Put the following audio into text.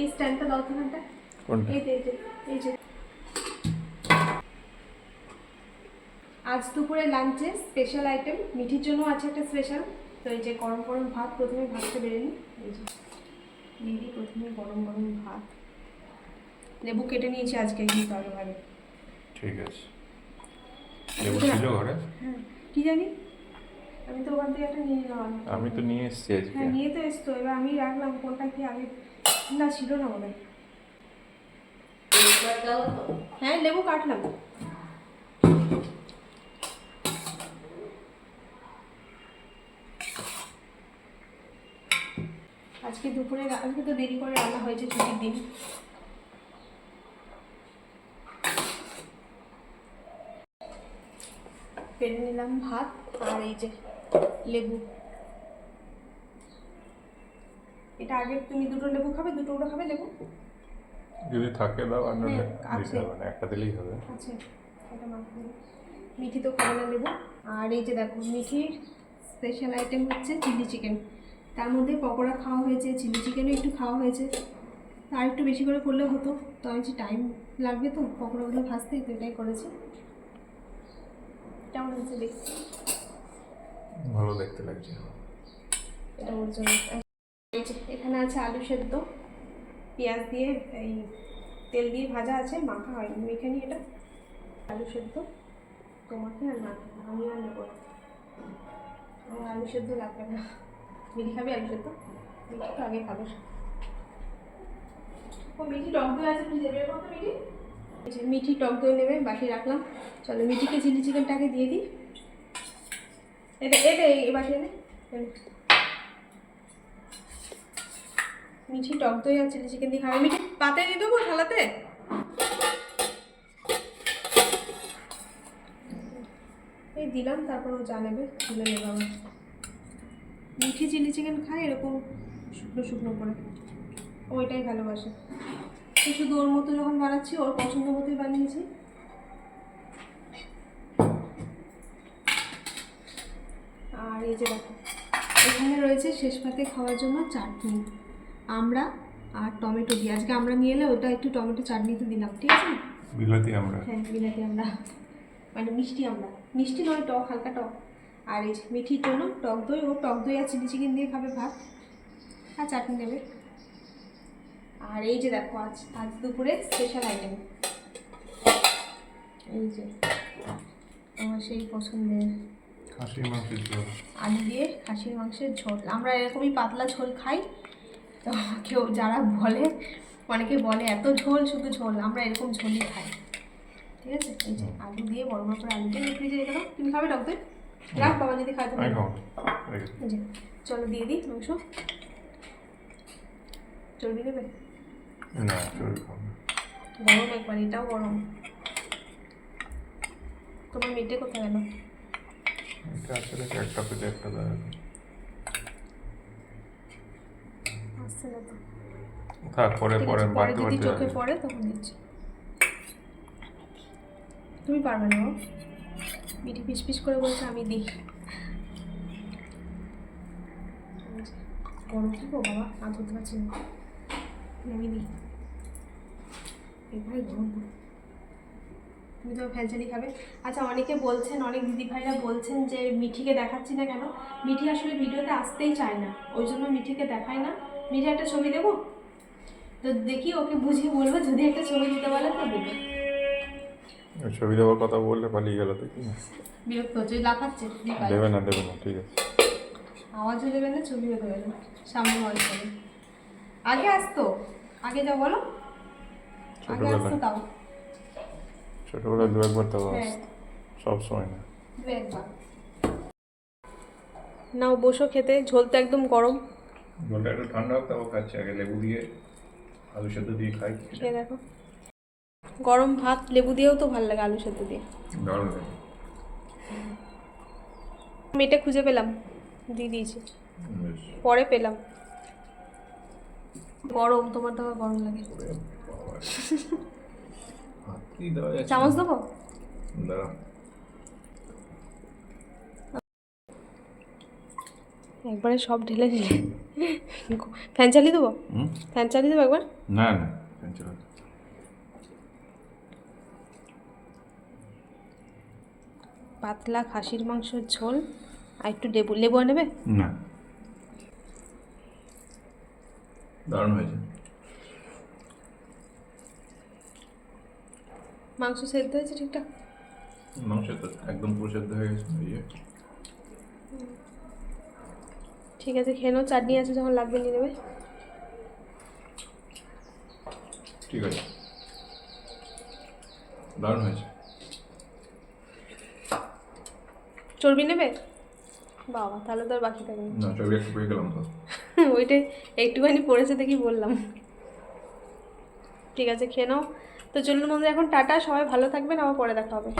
এই স্ট্যান্ডটা দাও তো ওখানটা। কোনটা? এই যে এই যে আজ দুপুরে লাঞ্চে স্পেশাল আইটেম মিঠির জন্য আছে একটা স্পেশাল তো এই যে গরম গরম ভাত প্রথমে ভাতটা বেড়ে নিই। এই যে দিয়ে দিই প্রথমে গরম গরম ভাত। লেবু কেটে নিয়েছি আজকে কিন্তু আগে ভাগে ঠিক আছে। লেবু ছিল ঘরে? হ্যাঁ কি জানি? আমি তো ওখান থেকে একটা নিয়ে নিলাম আমি তো নিয়ে এসেছি আজকে। হ্যাঁ নিয়ে তো এসতো এবার আমি রাখলাম কোনটা কি আগে না, ছিল না মনে হ্যাঁ। লেবু কাটলাম। আজকে দুপুরে আজকে তো দেরি করে রান্না হয়েছে ছুটির দিন। পেরে নিলাম ভাত আর এই যে লেবু। এটা আগে তুমি দুটো লেবু খাবে দুটো ওটা খাবে লেবু যদি থাকে দাও আর নাহলে হ্যাঁ। দিতে হবে না একটা দিলেই হবে। আছে এটা মাখা মিঠি তো খাবে না লেবু। আর এই যে দেখো মিঠির স্পেশাল আইটেম হচ্ছে চিলি চিকেন। তার মধ্যে পকোড়া খাওয়া হয়েছে চিলি চিকেনও একটু খাওয়া হয়েছে। আর একটু বেশি করে করলে হতো তো আমি টাইম লাগবে তো পকোড়াগুলো ভাজতে তো এটাই করেছি। কেমন হচ্ছে দেখছি ভালো দেখতে লাগছে। এটা ওর জন্য। আছে আলু সেদ্ধ, পেঁয়াজ দিয়ে, এই তেল দিয়ে ভাজা আছে, মাখা হয়নি। মেখে নিই এটা আলু সেদ্ধ, তোমাকে আর না, আমি আর নেব। আমার আলু সেদ্ধ লাগবে না। মিঠি খাবি আলু সেদ্ধ? মিঠি তো আগে খাবে। ও, মিঠি টক দই আছে ফ্রিজে বের করতে মিঠি? মিঠি টক দই নেবে, বাকি রাখলাম। চলো, মিঠিকে চিলি চিকেনটাকে দিয়ে দিই। এটা এটা এই বাটি এনে এনে। মিঠি টক দই আর চিলি চিকেন দিয়ে খাবে। মিঠি, পাতে দিয়ে দেবো থালাতে এই দিলাম, তারপর ও যা নেবে, তুলে নেবে আবার। মিঠি চিলি চিকেন খায় এরকম শুকনো শুকনো করে। ও এটাই ভালোবাসে। শুধু ওর মতো যখন বানাচ্ছি, ওর পছন্দ মতোই বানিয়েছি। আর এই যে দেখো, এখানে রয়েছে শেষ পাতে খাওয়ার জন্য চাটনি। আমরা আর টমেটো দিয়ে। আজকে আমরা নিয়ে এলে ওটা একটু টমেটো চাটনিতে দিলাম ঠিক আছে? বিলাতি আমরা। হ্যাঁ বিলাতি আমরা। মানে মিষ্টি আমরা। মিষ্টি নয় টক হালকা টক। আর এই যে মিঠির জন্য টক দই ও টক দই আর চিলি চিকেন দিয়ে খাবে ভাত। আর চাটনি দেবে আর এই যে দেখো আজ আজ দুপুরে স্পেশাল আইটেম এই যে আমার সেই পছন্দের খাসির মাংসের ঝোল। আলু দিয়ে খাসির মাংসের ঝোল। আমরা এরকমই পাতলা ঝোল খাই তো কেউ যারা বলে অনেকে বলে এত ঝোল শুধু ঝোল আমরা এরকম ঝোলই খাই। ঠিক আছে? এই যে আলু দিয়ে বড় বড় করে আলু দিয়ে ফ্রিজে রেখে দাও। তুমি খাবে ডক্টর রাখ বাবা যদি রেখে। এই যে চলো দিয়ে দিই মাংস। চর্বি দেবে? না। গরম একবার এটাও গরম। তোমার মেটে কোথায় গেল? এটা আসলে একটা পেটে একটা দেওয়া আসছে না তো থাক পরে পরে পরে যদি চোখে পড়ে তখন দিচ্ছি। তুমি পারবে না? মিঠি পিস পিস করে বলছে আমি দিই। গরম কি গো বাবা? আর ধরতে পারছি না আমি দিই। এবারে গরম। তুমি তো খাবে। আচ্ছা অনেকে বলছেন অনেক দিদি ভাইরা বলছেন যে মিঠিকে দেখাচ্ছি না কেন? মিঠি আসলে ভিডিওতে আসতেই চায় না ওই জন্য মিঠিকে দেখায় না। মিঠি একটা ছবি দেবো? তো দেখি ওকে বুঝিয়ে বলব যদি একটা ছবি দিতে বলে তো দেবে। ছবি দেওয়ার কথা বললে পালিয়ে গেল তো কি বিরক্ত হচ্ছে লাফাচ্ছে দেবে না দেবে না ঠিক আছে। আওয়াজও দেবে না ছবিও দেবে না সামনে মনে করে আগে আসতো আগে যা বলো। আগে আসতো তাও। ছোটবেলায় দু একবার তো হ্যাঁ। সব সময় না নাও বসো খেতে। ঝোল তো একদম গরম। জলটা একটু ঠান্ডা হোক তারপর খাচ্ছি। আগে লেবু দিয়ে আলু সেদ্ধ দিয়ে খাই। খেয়ে দেখো। গরম ভাত লেবু দিয়েও তো ভালো লাগে আলু সেদ্ধ দিয়ে। দারুণ খুঁজে পেলাম। দিয়ে দিয়েছি। পরে পেলাম। গরম তোমার তো আবার গরম লাগে। কি দেওয়া যাচ্ছে? চামচ দেবো? একবারে সব ঢেলে ঢেলে। ফ্যান চালিয়ে দেবো? ফ্যান চালিয়ে দেবো একবার? না না চলো পাতলা খাসির মাংসের ঝোল। আর একটু লেবু লেবু নেবে না। দারুণ হয়েছে। মাংস সেদ্ধ হয়েছে ঠিকঠাক? মাংস তো একদম পুরো সেদ্ধ হয়ে গেছে ঠিক আছে খেয়ে নাও চাটনি আছে যখন লাগবে নিয়ে নেবে। ঠিক আছে। দারুণ হয়েছে। চর্বি নেবে? বাবা তাহলে তো আর বাকি থাকবে না। না চর্বি একটু পেয়ে গেলাম তো। ওইটাই একটুখানি পড়েছে দেখি বললাম। ঠিক আছে খেয়ে নাও। তো চলুন বন্ধুরা এখন টাটা সবাই ভালো থাকবেন আবার পরে দেখা হবে।